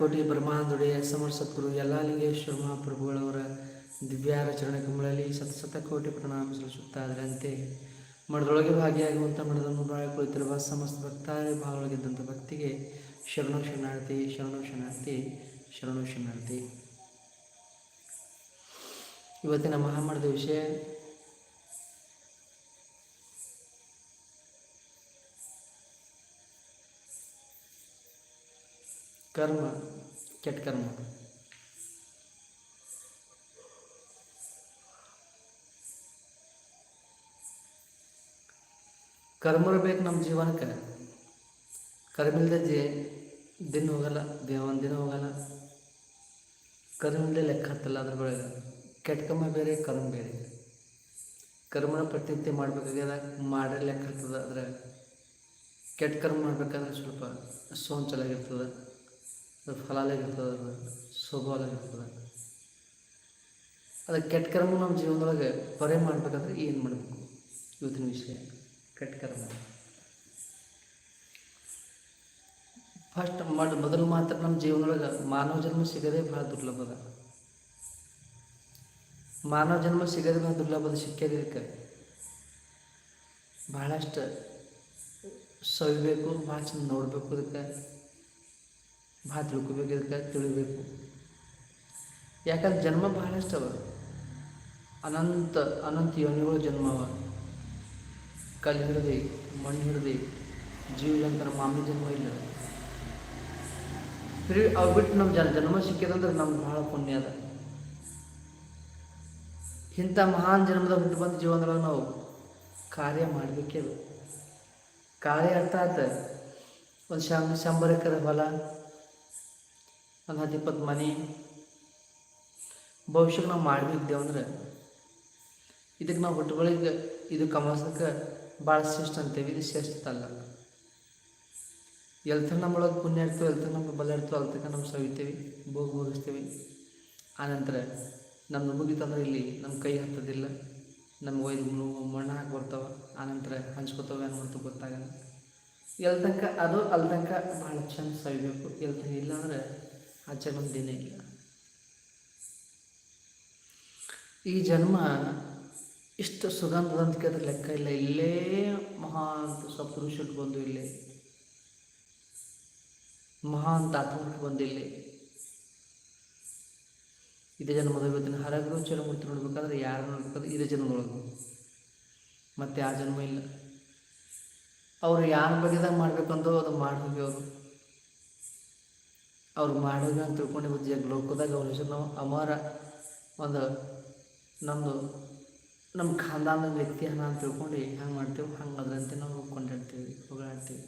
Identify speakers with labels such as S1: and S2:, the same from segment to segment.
S1: ಕೋಟಿ ಬ್ರಹ್ಮಾಂಡುಡೆಯ ಸಮರ್ ಸದ್ಗುರು ಎಲ್ಲ ಲಿಂಗೇಶ್ವರ ಮಹಾಪ್ರಭುಗಳವರ ದಿವ್ಯಾರ ಚರಣ ಸತಸತ ಕೋಟಿ ಪ್ರಣಾಮ ಸಲ್ಲಿಸುತ್ತಾ ಅದರಂತೆ ಮಠದೊಳಗೆ ಭಾಗಿಯಾಗುವಂಥ ಮಠದನ್ನು ಬಾಳ ಕುಳಿತಿರುವ ಸಮಸ್ತ ಭಕ್ತಾರೆ ಭಾಗವಾಗಿದ್ದಂಥ ಭಕ್ತಿಗೆ ಶರಣು ಶರಣಾರ್ಥಿ ಶರಣು ಶರಣಾರ್ಥಿ ಶರಣು ಶರಣಾರ್ಥಿ. ಇವತ್ತಿನ ಮಹಾಮಠದ ವಿಷಯ ಕರ್ಮ, ಕೆಟ್ಟ ಕರ್ಮ. ಕರ್ಮ ಬೇಕು ನಮ್ಮ ಜೀವನಕ್ಕೆ. ಕರ್ಮ ಇಲ್ಲದೆ ಜೀ, ದಿನ ಹೋಗಲ್ಲ ದೇವನ ದಿನ ಹೋಗಲ್ಲ. ಕರ್ಮ ಇಲ್ಲದೆ ಲೆಕ್ಕ ಹತ್ತಲ್ಲ ಅದ್ರ ಬೆಳಗ್ಗೆ ಕೆಟ್ಟ ಕರ್ಮ ಬೇರೆ ಕರ್ಮ ಬೇರೆ. ಕರ್ಮನ ಪ್ರತಿನಿತ್ಯ ಮಾಡಬೇಕಾಗ್ಯದ, ಮಾಡೋ ಲೆಕ್ಕ ಹತ್ತದ ಅದ್ರ ಕೆಟ್ಟ ಕರ್ಮ ಮಾಡ್ಬೇಕಾದ್ರೆ ಸ್ವಲ್ಪ ಸೋಂಚಲಾಗಿರ್ತದೆ. ಅದು ಫಲಾಲಾಗಿರ್ತದೆ ಅದು ಸ್ವಭಾವಲಾಗಿರ್ತದೆ ಅದು ಕೆಟ್ಟ ಕರ್ಮ ನಮ್ಮ ಜೀವನದೊಳಗೆ ಪರೆ ಮಾಡ್ಬೇಕಾದ್ರೆ ಏನು ಮಾಡಬೇಕು? ಇವತ್ತಿನ ವಿಷಯ, ಕೆಟ್ಟ ಕರ್ಮ. ಫಸ್ಟ್ ಮಾಡಿ, ಮೊದಲು ಮಾತ್ರ ನಮ್ಮ ಜೀವನದೊಳಗೆ ಮಾನವ ಜನ್ಮ ಸಿಗೋದೇ ಭಾಳ ದುರ್ಲಭದ. ಮಾನವ ಜನ್ಮ ಸಿಗೋದೇ ಭಾಳ ದುರ್ಲಭದ ಸಿಕ್ಕದಿದ್ದಕ್ಕೆ ಬಹಳಷ್ಟು ಸವಿಬೇಕು ಭಾಳ ಚಂದ ನೋಡಬೇಕು ಅದಕ್ಕೆ ಭಾಳ ತಿಳ್ಕೊಬೇಕು ಇದಕ್ಕೆ ತಿಳಿಬೇಕು. ಯಾಕಂದ್ರೆ ಜನ್ಮ ಭಾಳಷ್ಟು ಅವ. ಅನಂತ ಅನಂತ ಯೋನಿಗಳು ಜನ್ಮ ಅವ. ಕಲ್ಲು ಹಿಡ್ದು, ಮಣ್ಣು ಹಿಡ್ದು ಜೀವ ಜಂತರ ಮಾಮೂಲಿ ಜನ್ಮ ಇಲ್ಲ. ಫ್ರೀ ಅವು ಬಿಟ್ಟು ನಮ್ಮ ಜನ, ಜನ್ಮ ಸಿಕ್ಕಿದಂದ್ರೆ ನಮ್ಗೆ ಭಾಳ ಪುಣ್ಯ ಅದ. ಇಂಥ ಮಹಾನ್ ಜನ್ಮದ ಹುಟ್ಟು ಬಂದ ಜೀವನದೊಳಗೆ ನಾವು ಕಾರ್ಯ ಮಾಡಬೇಕೇ ಕಾರ್ಯ ಅರ್ಥ ಆತ ಒಂದು ಶಂ, ಶಂಬರ ಎಕರೆ ಹೊಲ ಹತ್ತು ಇಪ್ಪತ್ತು ಮನೆ. ಭವಿಷ್ಯಕ್ಕೆ ನಾವು ಮಾಡಬೇಕಿದ್ದೇವೆ ಅಂದ್ರೆ ಇದಕ್ಕೆ ನಾವು ಹುಟ್ಟುಗಳಿಗೆ ಇದು ಕಮಾಸಕ್ಕೆ ಭಾಳ ಶ್ರೇಷ್ಠ ಅಂತೇವೆ, ಇದು ಶ್ರೇಷ್ಠ ಅಲ್ಲ. ಎಲ್ತ ನಮ್ಮೊಳಗೆ ಪುಣ್ಯ ಇರ್ತೇವೆ ಎಲ್ತ ನಮ್ಗೆ ಬಲ ಇರ್ತೇವೆ ಅಲ್ತಕ್ಕ ನಾವು ಸವಿತೇವೆ, ಭೋಗ ಭೋಗಿಸ್ತೇವೆ. ಆನಂತರ ನಮ್ಮ ಮುಗಿತಂದ್ರೆ ಇಲ್ಲಿ ನಮ್ಮ ಕೈ ಹತ್ತದಿಲ್ಲ ನಮ್ಮ ಒಯ್ದು ಮಣ್ಣು ಹಾಕಿ ಬರ್ತಾವೆ, ಆನಂತರ ಹಂಚ್ಕೋತಾವೆ ಮಾಡ್ತಾವೆ ಗೊತ್ತಾಗಲ್ಲ. ಎಲ್ತಂಕ ಅದು ಅಲ್ದಂಕ ಭಾಳ ಚೆಂದ ಸವಿಬೇಕು. ಎಲ್ತ ಇಲ್ಲ ಅಂದ್ರೆ ಆಚೆ ಒಂದು ದಿನ ಇಲ್ಲ ಈ ಜನ್ಮ ಇಷ್ಟು ಸುಗಂಧದಂತಕ್ಕೆ ಅದ್ರ ಲೆಕ್ಕ ಇಲ್ಲ. ಇಲ್ಲೇ ಮಹಾನ್ ಸಪುರುಷರು ಬಂದು ಇಲ್ಲೇ. ಮಹಾನ್ ಬಂದು ಇಲ್ಲೇ. ಇದೇ ಜನ್ಮದ ಇವತ್ತಿನ ಹರಗರು ಚಲಮೂರ್ತಿ ನೋಡ್ಬೇಕಾದ್ರೆ ಯಾರು ನೋಡ್ಬೇಕಾದ್ರೆ ಇದೇ ಜನ್ಮದೊಳಗೆ. ಮತ್ತೆ ಆ ಜನ್ಮ ಇಲ್ಲ. ಅವರು ಯಾರ ಬಗೆದಾಗ ಮಾಡ್ಬೇಕಂದು ಅದು ಮಾಡಿ ಅವರು. ಅವ್ರು ಮಾಡೋದು ಅಂತ ತಿಳ್ಕೊಂಡು ಇವತ್ತು ಲೋಕದಾಗ ಅವ್ರ ಹೆಸರು ನಾವು ಅಮರ ಒಂದು ನಮ್ಮದು ನಮ್ಮ ಖಾನ್ದಾನದ ವ್ಯಕ್ತಿ ಹಣ ಅಂತ ತಿಳ್ಕೊಂಡು ಹೆಂಗೆ ಮಾಡ್ತೀವಿ, ಹಂಗೆ ಅದರಂತೆ ನಾವು ಕೊಂಡಾಡ್ತೀವಿ ಹೋಗಾಡ್ತೀವಿ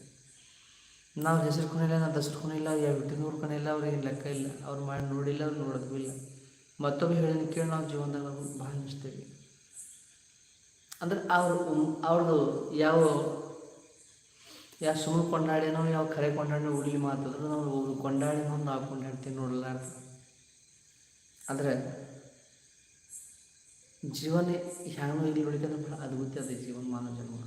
S1: ನಾವು ಹೆಸರು ಕೊನಿಲ್ಲ ನಾವು ದಸರು ಕೊನಿಲ್ಲ ಯಾವ ಹುಟ್ಟಿದವ್ರು ಕೊನಿಲ್ಲ ಅವ್ರಿಗೆ ಲೆಕ್ಕ ಇಲ್ಲ, ಅವ್ರು ಮಾಡಿ ನೋಡಿಲ್ಲ, ಅವ್ರು ನೋಡೋದು ಇಲ್ಲ. ಮತ್ತೊಬ್ಬ ಹೇಳಿದ ಕೇಳಿ ನಾವು ಜೀವನದಾಗ ನಾವು ಭಾಳ ಅಂದರೆ ಅಂದ್ರೆ ಅವ್ರು ಅವ್ರದ್ದು ಯಾವ ಯಾವ ಸುಳ್ಳು ಕೊಂಡಾಡಿನೋ ಯಾವ ಕರೆ ಕೊಂಡಾಡಿನೋ ಹುಡುಗಿ ಮಾತಾದ್ರು ನಾವು ಅವ್ರು ಕೊಂಡಾಡಿನೋ ನಾವು ಕೊಂಡಾಡ್ತೀವಿ ನೋಡಲಾರ್ದು ಆದರೆ ಜೀವನ ಹ್ಯಾಂಗೋ ಇಲ್ಲಿ ನೋಡಿದ್ರೆ ಭಾಳ ಅದ್ಭುತ ಅದೇ ಜೀವನ ಮಾನವ ಜನ್ಮ.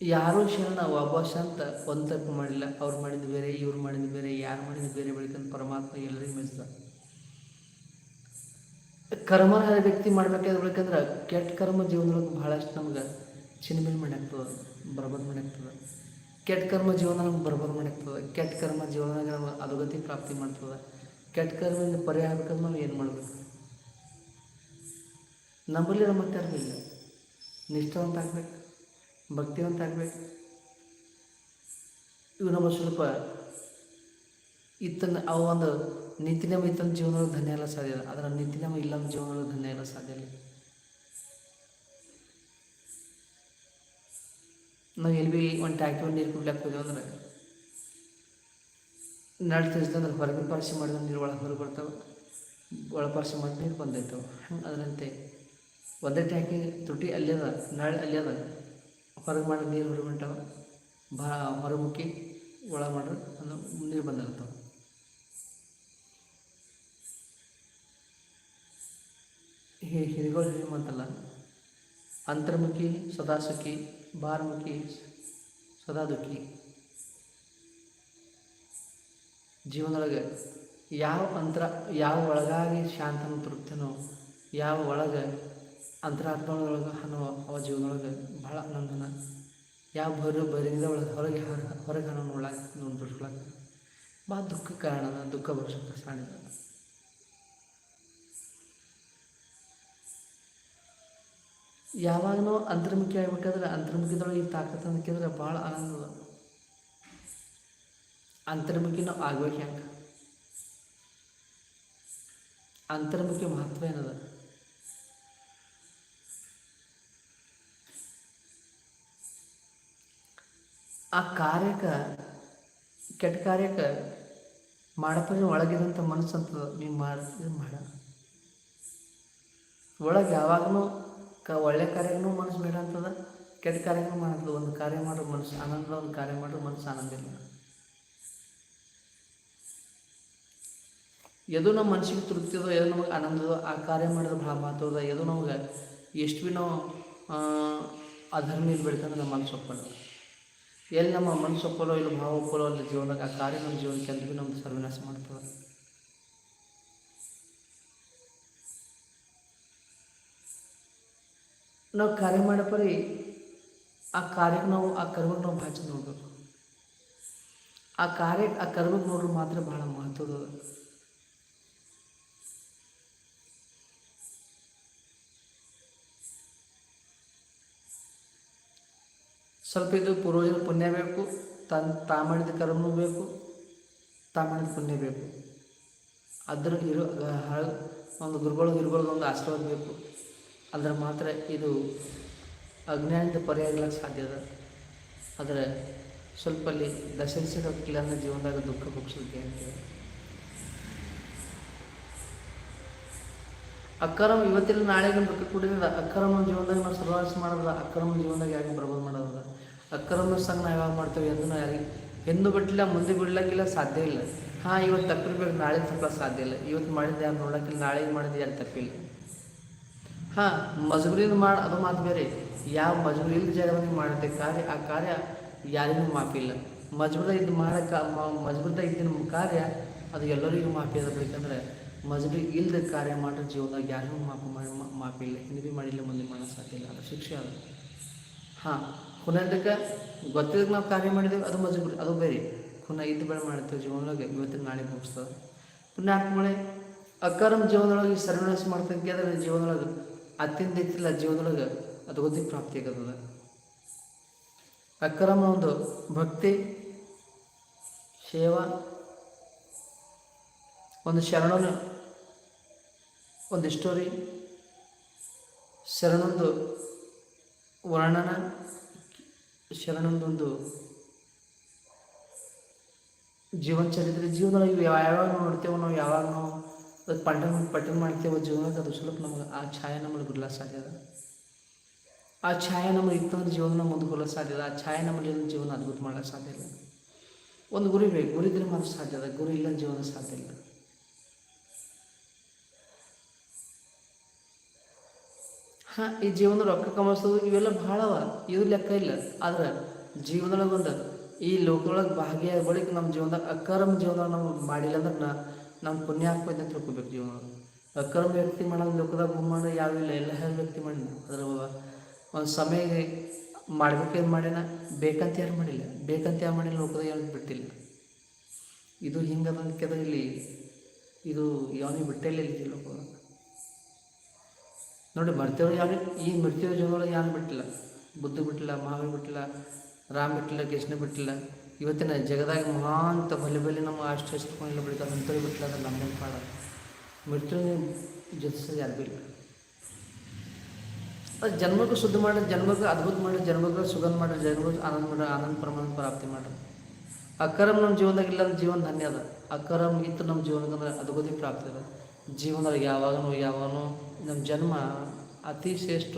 S1: ಯಾರೂ ಶರಣ ಒಬ್ಬ ಅಂತ ಒಂದು ತಪ್ಪು ಮಾಡಿಲ್ಲ, ಅವ್ರು ಮಾಡಿದ್ದು ಬೇರೆ, ಇವ್ರು ಮಾಡಿದ್ದು ಬೇರೆ, ಯಾರು ಮಾಡಿದ್ದು ಬೇರೆ ಬೆಳಿಕಂತ ಪರಮಾತ್ಮ ಎಲ್ಲರಿಗೂ ಮೆಚ್ಚಿದ ಕರ್ಮ ವ್ಯಕ್ತಿ ಮಾಡ್ಬೇಕಾದ್ರೆ ಬೆಳಕಂದ್ರೆ ಕೆಟ್ಟ ಕರ್ಮ ಜೀವನದೊಳಗೆ ಭಾಳಷ್ಟು ನಮ್ಗೆ ಚಿನ್ಮಿಲ್ ಮಾಡಾಕ್ತದೆ ಬರ್ಬರ್ ಮಾಡಾಕ್ತದೆ. ಕೆಟ್ಟ ಕರ್ಮ ಜೀವನ ನಮ್ಗೆ ಬರ್ಬದ್ ಮಾಡಾಕ್ತದೆ. ಕೆಟ್ಟ ಕರ್ಮ ಜೀವನದಾಗ ನಮ್ಗೆ ಅಧೋಗತಿ ಪ್ರಾಪ್ತಿ ಮಾಡ್ತದೆ. ಕೆಟ್ಟ ಕರ್ಮದಿಂದ ಪರಿಹಾರ ಆಗ್ಬೇಕಂದ್ರೆ ನಾವು ಏನು ಮಾಡಬೇಕು? ನಂಬಲ್ಲಿ ನಮ್ಮ ಕರ್ಮ ಇಲ್ಲ. ನಿಷ್ಠಾವಂತ ಆಗ್ಬೇಕು, ಭಕ್ತಿವಂತ ಆಗ್ಬೇಕು. ಇವು ನಮ್ಮ ಸ್ವಲ್ಪ ಇತ್ತನ ಅವು ಒಂದು ನೀತಿ ನಿಯಮ ಜೀವನ ಧನ್ಯ ಎಲ್ಲ ಸಾಧ್ಯ ಇಲ್ಲ. ನಿತ್ಯ ನಮ್ಮ ಜೀವನದೊಳಗೆ ಧನ್ಯ ಎಲ್ಲ ಸಾಧ್ಯ ಇಲ್ಲ. ನಾವು ಎಲ್ಲಿ ಭೀ ಒಂದು ಟ್ಯಾಕ್ಟಿ ಒಂದು ನೀರು ಕುಡ್ಲಕ್ಕೆ ಹೋದೆವು ಅಂದ್ರೆ ನಡು ತಿಳಿಸ್ದಂದ್ರೆ ಹೊರಗಿನ ಪಾರ್ಸಿ ಮಾಡಿದ್ರೆ ನೀರು ಒಳಗೆ ಹೊರಗೆ ಬರ್ತಾವೆ. ಒಳ ಪಾರ್ಸಿ ಮಾಡಿ ನೀರು ಬಂದೈತವೆ. ಹಂಗೆ ಅದರಂತೆ ಒಂದೇ ಟ್ಯಾಂಕಿ ತುಟಿ ಅಲ್ಲಿ ಅದ, ನಾಳೆ ಅಲ್ಲಿ ಅದ. ಹೊರಗೆ ಮಾಡಿ ನೀರು ಹೊರಗೆ ಹೊಂಟಾವ. ಬಾ ಒಳಗೆ ಒಳ ಮಾಡ್ರೆ ನೀರು ಬಂದಿರ್ತಾವೆ ಹಿರಿಗಳು ಹಿರಿಮಂತಲ್ಲ ಅಂತರ್ಮುಖಿ ಸದಾ ಸುಖಿ ಬಾರ್ಮುಖಿ ಸದಾ ದುಃಖಿ ಜೀವನದೊಳಗೆ ಯಾವ ಅಂತರ, ಯಾವ ಒಳಗಾಗಿ ಶಾಂತನ ತೃಪ್ತಿನೋ, ಯಾವ ಒಳಗೆ ಅಂತರಾತ್ಮದೊಳಗೆ ಅನ್ನೋ ಅವ ಜೀವನದೊಳಗೆ ಭಾಳ ಆನಂದನ ಯಾವ ಬರೋ ಬರಿಂದ ಒಳಗೆ ಹೊರಗೆ ಹೊರ, ಹೊರಗೆ ಹಣ ನೋಡ್ಲಾಕ ನೋಡಿ ಬಿಡ್ಸ್ಕೊಳಕ ಭಾಳ ದುಃಖ ಕಾರಣನ ದುಃಖ ಬರ್ಸೋಕೆ ಸಾಣಿದ ಯಾವಾಗನೂ ಅಂತರ್ಮುಖಿ ಆಗ್ಬೇಕಾದ್ರೆ ಅಂತರ್ಮುಖಿದೊಳಗೆ ಈ ತಾಕತ್ತು ಅಂದ್ಕಿದ್ರೆ ಭಾಳ ಆನಂದ ಅಂತರ್ಮುಖಿ ನಾವು ಆಗ್ಬೇಕು ಹೆಂಗೆ? ಅಂತರ್ಮುಖಿ ಮಹತ್ವ ಏನದ? ಆ ಕಾರ್ಯಕ್ಕೆ, ಕೆಟ್ಟ ಕಾರ್ಯಕ್ಕೆ ಮಾಡಪ್ಪ ಒಳಗಿದಂಥ ಮನಸ್ಸು ಅಂತದ ನೀವು ಮಾಡಿ ಮಾಡ. ಒಳಗೆ ಯಾವಾಗಲೂ ಕ ಒಳ್ಳೆ ಕಾರ್ಯನೂ ಮನಸ್ಸು ಬೇಡ ಅಂತದ? ಕೆಟ್ಟ ಕಾರ್ಯನೂ ಮಾಡಂತದ? ಒಂದು ಕಾರ್ಯ ಮಾಡೋ ಮನಸ್ಸು ಆನಂದ ಒಂದು ಕಾರ್ಯ ಮಾಡೋ ಮನಸ್ಸು ಆನಂದ ಇಲ್ಲ ಎದು ನಮ್ಮ ಮನಸ್ಸಿಗೆ ತೃಪ್ತಿದೋ ಎದು ನಮಗೆ ಆನಂದದೋ ಆ ಕಾರ್ಯ ಮಾಡಿದ್ರೆ ಭಾಳ ಮಾತದ ಎದು ನಮಗೆ ಎಷ್ಟು ಭೀ ನಾವು ಅಧರ್ಮ ಇಲ್ಲಿ ಬೆಳ್ಕಂದ್ರೆ ನಮ್ಮ ಮನಸ್ಸು ಒಪ್ಪಲ್ಲ ಎಲ್ಲಿ ನಮ್ಮ ಮನಸ್ಸು ಒಪ್ಪಲೋ ಇಲ್ಲ ಭಾವ ಒಪ್ಪಲೋ ಅಲ್ಲಿ ಜೀವನಕ್ಕೆ ಆ ಕಾರ್ಯ ನಮ್ಮ ಜೀವನಕ್ಕೆ ಅಂತ ಭೀ ನಮ್ಗೆ ಸರ್ವನಾಶ ಮಾಡ್ತದೆ. ನಾವು ಕಾರ್ಯ ಮಾಡಪ್ಪರಿ ಆ ಕಾರ್ಯಕ್ಕೆ ನಾವು, ಆ ಕರ್ಮಕ್ಕೆ ನಾವು ಭಾಷೆ ನೋಡ್ಬೇಕು. ಆ ಕಾರ್ಯಕ್ಕೆ ಆ ಕರ್ಮಕ್ಕೆ ನೋಡ್ರೆ ಮಾತ್ರ ಭಾಳ ಮಹತ್ವದ ಸ್ವಲ್ಪ ಇದು ಪೂರ್ವಜನ ಪುಣ್ಯ ಬೇಕು, ತನ್ ತಾ ಮಾಡಿದ ಕರ್ಮನೂ ಬೇಕು ತಾ ಮಾಡಿದ ಪುಣ್ಯ ಬೇಕು. ಅದ್ರ ಇರೋ ಒಂದು ಗುರುಗಳು ಗುರುಗಳದ್ದು ಒಂದು ಆಶೀರ್ವಾದ ಬೇಕು. ಅಂದ್ರೆ ಮಾತ್ರ ಇದು ಅಜ್ಞಾನದ ಪರ್ಯಾಯಗಳಾಗ ಸಾಧ್ಯ ಅದ. ಆದರೆ ಸ್ವಲ್ಪ ಅಲ್ಲಿ ದಶರಿಸಿಲ್ಲ ಅಂದ್ರೆ ಜೀವನದಾಗ ದುಃಖ ಮುಗಿಸೋದಕ್ಕೆ ಅಂತೇಳಿ ಅಕ್ರಮ ಇವತ್ತಿಲ್ಲ, ನಾಳೆಗೆ ದುಃಖ ಕೂಡಿದ ಅಕ್ರಮ ಜೀವನದಾಗ ನಾವು ಸರ್ವಾಸ ಮಾಡೋದ ಅಕ್ರಮ ಜೀವನದಾಗ ಯಾಕೆ ಬರ್ಬೋದು ಮಾಡೋದ ಅಕ್ರಮ ಸಂಘ ನಾವು ಯಾವಾಗ ಮಾಡ್ತೇವೆ ಅದನ್ನು ಯಾರಿಗೆ ಎಂದು ಬಿಟ್ಟಿಲ್ಲ ಮುಂದೆ ಬಿಡ್ಲಕ್ಕಿಲ್ಲ ಸಾಧ್ಯ ಇಲ್ಲ. ಹಾಂ, ಇವತ್ತು ತಪ್ಪಿರ್ಬೇಕು ನಾಳೆ ತಪ್ಪ ಸಾಧ್ಯ ಇಲ್ಲ. ಇವತ್ತು ಮಾಡಿದ್ದು ಯಾರು ನೋಡೋಕ್ಕಿಲ್ಲ ನಾಳೆ ಮಾಡಿದ್ದು ಯಾರು ತಪ್ಪಿಲ್ಲ. ಹಾಂ. ಮಜಬೂರಿಯಿಂದ ಮಾಡಿ, ಅದು ಮಾತು ಬೇರೆ. ಯಾವ ಮಜಬೂರಿ ಇಲ್ಲದ ಜಾಗದಾಗ ನೀವು ಮಾಡುತ್ತೆ ಕಾರ್ಯ, ಆ ಕಾರ್ಯ ಯಾರಿಗೂ ಮಾಪಿಲ್ಲ ಮಜಬೂರ ಇದ್ದು ಮಾಡೋಕ್ಕೆ ಮಜಬೂರ್ದ ಇದ್ದಿನ ಕಾರ್ಯ, ಅದು ಎಲ್ಲರಿಗೂ ಮಾಪಿ ಬೇಕಂದ್ರೆ, ಮಜಬೂರಿ ಇಲ್ಲದ ಕಾರ್ಯ ಮಾಡೋ ಜೀವನದಾಗ ಯಾರಿಗೂ ಮಾಪ ಮಾಡಿ ಮಾಪಿಲ್ಲ ಹಿಂದೆ ಭೀ ಮಾಡಿಲ್ಲ ಮುಂದೆ ಮಾಡೋ ಸಾಧ್ಯ ಇಲ್ಲ. ಅದು ಶಿಕ್ಷೆ ಅದು. ಹಾಂ. ಪುನಃದಕ್ಕೆ ಗೊತ್ತಿದ್ದಕ್ಕೆ ನಾವು ಕಾರ್ಯ ಮಾಡಿದ್ದೇವೆ ಅದು ಮಜಬೂರಿ, ಅದು ಬೇರೆ. ಪುನಃ ಇದ್ದು ಬೆಳೆ ಮಾಡ್ತೇವೆ ಜೀವನದೊಳಗೆ ಇವತ್ತಿನ ನಾಳೆ ಮುಗಿಸ್ತದೆ. ಪುನಃ ಮಳೆ ಅಕ್ಕರಂ ಜೀವನದೊಳಗೆ ಸರ್ವನಾಶ ಮಾಡ್ತಂಗೆ ಅದರ ಜೀವನದೊಳಗೆ ಅತ್ಯಂತ ಹೆಚ್ಚಿಲ್ಲ ಜೀವನದೊಳಗೆ ಅದು ಗೊತ್ತಿ ಪ್ರಾಪ್ತಿ ಆಗದ ಅಕ್ರಮ ಒಂದು ಭಕ್ತಿ, ಸೇವಾ, ಒಂದು ಶರಣನ, ಒಂದು ಸ್ಟೋರಿ ಶರಣೊಂದು ವರ್ಣನ ಶರಣೊಂದೊಂದು ಜೀವನ ಚರಿತ್ರೆ ಜೀವನದೊಳಗೆ ಇವು ಯಾವ- ಯಾವಾಗ ನೋಡ್ತೇವೋ ನಾವು ಯಾವಾಗ ನಾವು ಅದು ಪಟ್ಟಣ ಪಠಣ ಮಾಡ್ತೇವೋ ಜೀವನಕ್ಕೆ ಅದು ಸ್ವಲ್ಪ ನಮಗೆ ಆ ಛಾಯೆ ನಮ್ಮಲ್ಲಿ ಬಿಡ್ಲಿಕ್ಕೆ ಸಾಧ್ಯ ಅದ. ಆ ಛಾಯೆ ನಮಗೆ ಇತ್ತಂದ್ರೆ ಜೀವನ ಮುಂದೆ ಸಾಧ್ಯ ಅದ. ಆ ಛಾಯೆ ನಮ್ಮಲ್ಲಿ ಜೀವನ ಅದ್ಭುತ ಮಾಡಕ್ಕೆ ಸಾಧ್ಯ ಇಲ್ಲ. ಒಂದು ಗುರಿ ಬೇಕು, ಗುರಿ ಇದ್ರೆ ಮಾತ್ರ ಸಾಧ್ಯ ಅದ. ಗುರಿ ಇಲ್ಲ ಜೀವನ ಸಾಧ್ಯ ಇಲ್ಲ. ಹಾಂ, ಈ ಜೀವನ ರೊಕ್ಕ ಕಮಿಸೋದು ಇವೆಲ್ಲ ಭಾಳ ಅವ. ಇದು ಲೆಕ್ಕ ಇಲ್ಲ. ಆದ್ರೆ ಜೀವನದೊಳಗೆ ಒಂದು ಈ ಲೋಕದೊಳಗೆ ಭಾಗಿಯಾದ ಬಳಿಕ ನಮ್ಮ ಜೀವನದಾಗ ಅಕರ್ಮ ಜೀವನ ನಾವು ಮಾಡಿಲ್ಲ ಅಂದ್ರೆ ನಾ ನಮ್ಮ ಪುಣ್ಯ ಅಂತ ತಿಳ್ಕೊಬೇಕು ಜೀವನ. ಅಕ್ರಮ ವ್ಯಕ್ತಿ ಮಾಡೋದು ಲೋಕದಾಗ ಯಾವೂ ಯಾವಿಲ್ಲ ಎಲ್ಲ ಹೇಳಿ ವ್ಯಕ್ತಿ ಮಾಡಿನ ಅದ್ರ ಒಂದು ಸಮಯ ಮಾಡ್ಬೇಕೇನು ಮಾಡ್ಯಾನ ಬೇಕಂತ ಯಾರು ಮಾಡಿಲ್ಲ. ಬೇಕಂತ ಯಾರು ಮಾಡಿಲ್ಲ ಲೋಕದಾಗ ಯಾರು ಬಿಟ್ಟಿಲ್ಲ. ಇದು ಹಿಂಗದ ಇಲ್ಲಿ, ಇದು ಯಾವನಿಗೆ ಬಿಟ್ಟಿಲ್ಲ ಇಲ್ಲಿ ಲೋಕ ನೋಡಿ ಮರ್ತೇವ್ರು ಯಾರು, ಈ ಮೃತ್ಯು ಜೀವನೊಳಗೆ ಯಾರು ಬಿಟ್ಟಿಲ್ಲ. ಬುದ್ಧ ಬಿಟ್ಟಿಲ್ಲ ಮಹಾವೀರ್ ಬಿಟ್ಟಿಲ್ಲ, ರಾಮ್ ಬಿಟ್ಟಿಲ್ಲ, ಕೃಷ್ಣ ಬಿಟ್ಟಿಲ್ಲ. ಇವತ್ತಿನ ಜಗದಾಗ ಮಹಾಂತ ಬಲಿ ಬಲಿ ನಮ್ಮ ಹಚ್ಕೊಂಡಿಲ್ಲ ಬಿಡ್ತಾರೆ ಅಂಥವ್ರು ಬಿಟ್ಟಿಲ್ಲ ನಮ್ಮ ನಮ್ಮನ್ನು ಪಾಡ? ಮೃತ್ಯು ಜೊತೆಸೋದು ಯಾರು ಇಲ್ಲ ಅದು ಜನ್ಮಕ್ಕೂ ಶುದ್ಧ ಮಾಡಿ ಜನ್ಮಕ್ಕೆ ಅದ್ಭುತ ಮಾಡಿ ಜನ್ಮಕ್ಕೆ ಸುಗಂಧ ಮಾಡಿ ಜನ್ಮಕ್ಕೆ ಆನಂದ ಮಾಡಿ ಆನಂದ ಪ್ರಮಾಣ ಪ್ರಾಪ್ತಿ ಮಾಡಿ ಅಕ್ಕರಮ್ ನಮ್ಮ ಜೀವನದಾಗ ಇಲ್ಲ ಅಂದ್ರೆ ಜೀವನ ಧನ್ಯ ಅದ. ಅಕ್ಕರಮ್ ಇತ್ತು ನಮ್ಮ ಜೀವನಕ್ಕಂದ್ರೆ ಅದ್ಭುತಿ ಪ್ರಾಪ್ತಿ ಅದ. ಜೀವನದಾಗ ಯಾವಾಗನೂ ಯಾವಾಗನೂ ನಮ್ಮ ಜನ್ಮ ಅತಿ ಶ್ರೇಷ್ಠ